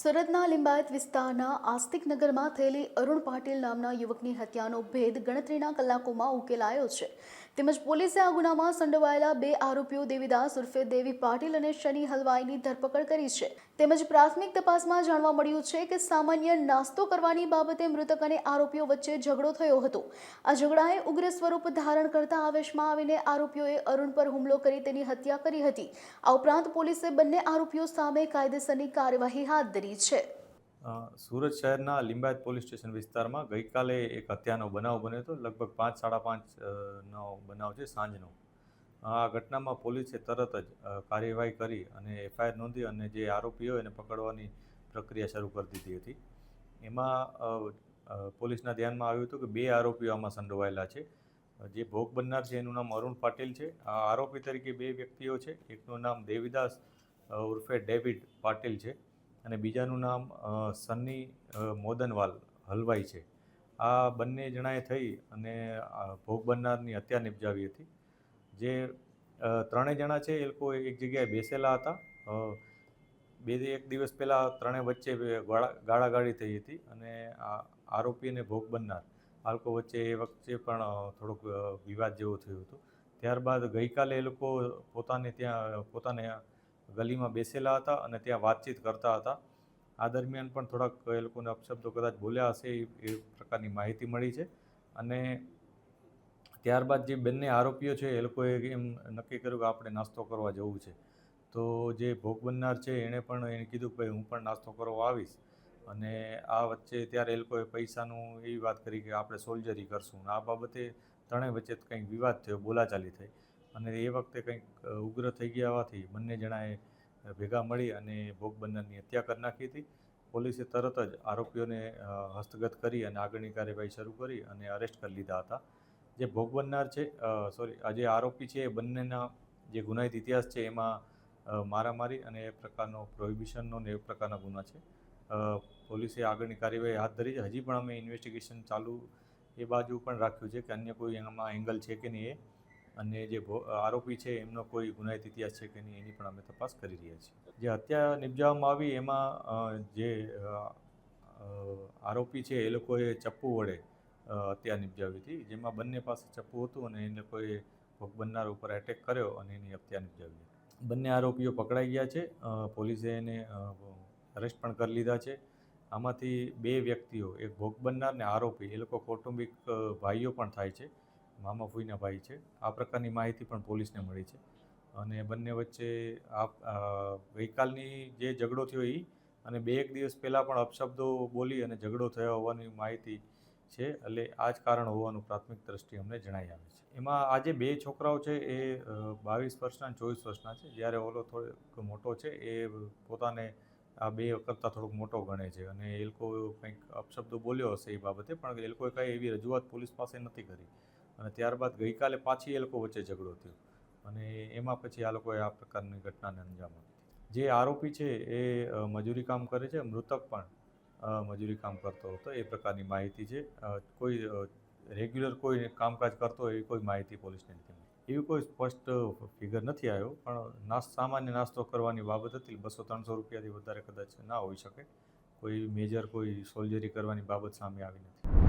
સુરતના લિંબાયત વિસ્તારના આસ્તિક નગરમાં થયેલી અરુણ પાટીલ નામના યુવકની હત્યાનો ભેદ ગણતરીના કલાકોમાં ઉકેલાયો છે. તેમજ પોલીસે આ ગુનામાં સંડોવાયેલા બે આરોપીઓ દેવીદાસ ઉર્ફે દેવી પાટીલ અને શનિ હલવાઈની ધરપકડ કરી છે. તેમજ પ્રાથમિક તપાસમાં જાણવા મળ્યું છે કે સામાન્ય નાસ્તો કરવાની બાબતે મૃતક અને આરોપીઓ વચ્ચે ઝઘડો થયો હતો. આ ઝઘડાએ ઉગ્ર સ્વરૂપ ધારણ કરતા આવેશમાં આવીને આરોપીઓએ અરુણ પર હુમલો કરી તેની હત્યા કરી હતી. આ ઉપરાંત પોલીસે બંને આરોપીઓ સામે કાયદેસરની કાર્યવાહી હાથ ધરી છે. સુરત શહેરના લિંબાયત પોલીસ સ્ટેશન વિસ્તારમાં ગઈકાલે એક હત્યાનો બનાવ બન્યો હતો. લગભગ પાંચ, સાડા પાંચનો બનાવ છે સાંજનો. આ ઘટનામાં પોલીસે તરત જ કાર્યવાહી કરી અને એફઆઈઆર નોંધી અને જે આરોપીઓ એને પકડવાની પ્રક્રિયા શરૂ કરી દીધી હતી. એમાં પોલીસના ધ્યાનમાં આવ્યું હતું કે બે આરોપીઓ આમાં સંડોવાયેલા છે. જે ભોગ બનનાર છે એનું નામ અરુણ પાટીલ છે. આ આરોપી તરીકે બે વ્યક્તિઓ છે. એકનું નામ દેવીદાસ ઉર્ફે ડેવિડ પાટીલ છે. અને બીજાનું નામ સન્ની મોદનવાલ હલવાઈ છે. આ બંને જણાએ થઈ અને ભોગ બનનારની હત્યા નિપજાવી હતી. જે ત્રણેય જણા છે એ લોકો એક જગ્યાએ બેસેલા હતા. બે એક દિવસ પહેલાં ત્રણેય વચ્ચે ગાળાગાળી થઈ હતી અને આરોપી અને ભોગ બનનાર. આ લોકો વચ્ચે એ વખતે પણ થોડોક વિવાદ જેવો થયો હતો. ત્યારબાદ ગઈકાલે એ લોકો પોતાને ત્યાં, પોતાને ગલીમાં બેસેલા હતા અને ત્યાં વાતચીત કરતા હતા. આ દરમિયાન પણ થોડાક એ લોકોને અપશબ્દો કદાચ બોલ્યા હશે એ પ્રકારની માહિતી મળી છે. અને ત્યારબાદ જે બંને આરોપીઓ છે એ લોકોએ એમ નક્કી કર્યું કે આપણે નાસ્તો કરવા જવું છે. તો જે ભોગ બનનાર છે એણે પણ એને કીધું કે ભાઈ હું પણ નાસ્તો કરવા આવીશ. અને આ વચ્ચે ત્યારે એ લોકોએ પૈસાનું એવી વાત કરી કે આપણે સોલ્જરી કરશું. આ બાબતે ત્રણેય વચ્ચે કંઈક વિવાદ થયો, બોલાચાલી થઈ. અને એ વખતે કંઈક ઉગ્ર થઈ ગયા હોવાથી બંને જણાએ ભેગા મળી અને ભોગ બનનારની હત્યા કરી નાખી હતી. પોલીસે તરત જ આરોપીઓને હસ્તગત કરી અને આગળની કાર્યવાહી શરૂ કરી અને અરેસ્ટ કરી લીધા હતા. જે ભોગ બનનાર છે સોરી આ જે આરોપી છે એ બંનેના જે ગુનાહિત ઇતિહાસ છે એમાં મારામારી અને એ પ્રકારનો પ્રોહિબિશનનો ને એ પ્રકારના ગુના છે. પોલીસે આગળની કાર્યવાહી હાથ ધરી છે. હજી પણ અમે ઇન્વેસ્ટિગેશન ચાલુ એ બાજુ પણ રાખ્યું છે કે અન્ય કોઈ એમાં એંગલ છે કે નહીં એ. અને જે આરોપી છે, એમનો કોઈ ગુનાહિત ઇતિહાસ છે કે નહીં, એની પણ અમે તપાસ કરી રહ્યા છીએ. જે હત્યા નિપજાવવામાં આવી, એમાં જે આરોપી છે, એ લોકોએ ચપ્પુ વડે હત્યા નિપજાવી હતી. જેમાં બંને પાસે ચપ્પુ હતું અને એ લોકોએ ભોગ બનનાર ઉપર એટેક કર્યો અને એની હત્યા નિપજાવી હતી. બંને આરોપીઓ પકડાઈ ગયા છે. પોલીસે એને અરેસ્ટ પણ કરી લીધા છે. આમાંથી બે વ્યક્તિઓ, એક ભોગ બનનાર ને આરોપી, એ લોકો કૌટુંબિક ભાઈઓ પણ થાય છે. મામા ફૂઈના ભાઈ છે. આ પ્રકારની માહિતી પણ પોલીસને મળી છે. અને બંને વચ્ચે આ ગઈકાલની જે ઝઘડો થયો એ અને બે એક દિવસ પહેલાં પણ અપશબ્દો બોલી અને ઝઘડો થયો હોવાની માહિતી છે, એટલે આ જ કારણ હોવાનું પ્રાથમિક દ્રષ્ટિએ અમને જણાઈ આવે છે. એમાં આજે બે છોકરાઓ છે, એ બાવીસ વર્ષના ચોવીસ વર્ષના છે. જ્યારે ઓલો થોડોક મોટો છે, એ પોતાને આ બે કરતાં થોડોક મોટો ગણે છે. અને એ લોકો કંઈક અપશબ્દો બોલ્યો હશે એ બાબતે, પણ એ લોકોએ કાંઈ એવી રજૂઆત પોલીસ પાસે નથી કરી. અને ત્યારબાદ ગઈકાલે પાછી એ લોકો વચ્ચે ઝઘડો થયો. અને એમાં પછી આ લોકોએ આ પ્રકારની ઘટનાને અંજામ આપી જે આરોપી છે એ મજૂરી કામ કરે છે, મૃતક પણ મજૂરી કામ કરતો હતો. એ પ્રકારની માહિતી છે. કોઈ રેગ્યુલર કોઈ કામકાજ કરતો એવી કોઈ માહિતી પોલીસને નથી એવી કોઈ સ્પષ્ટ ફિગર નથી આવ્યો, પણ નાસ્ત સામાન્ય નાસ્તો કરવાની બાબત હતી. બસો ત્રણસો રૂપિયાથી વધારે કદાચ ના હોઈ શકે. કોઈ મેજર કોઈ સોલ્જરી કરવાની બાબત સામે આવી નથી.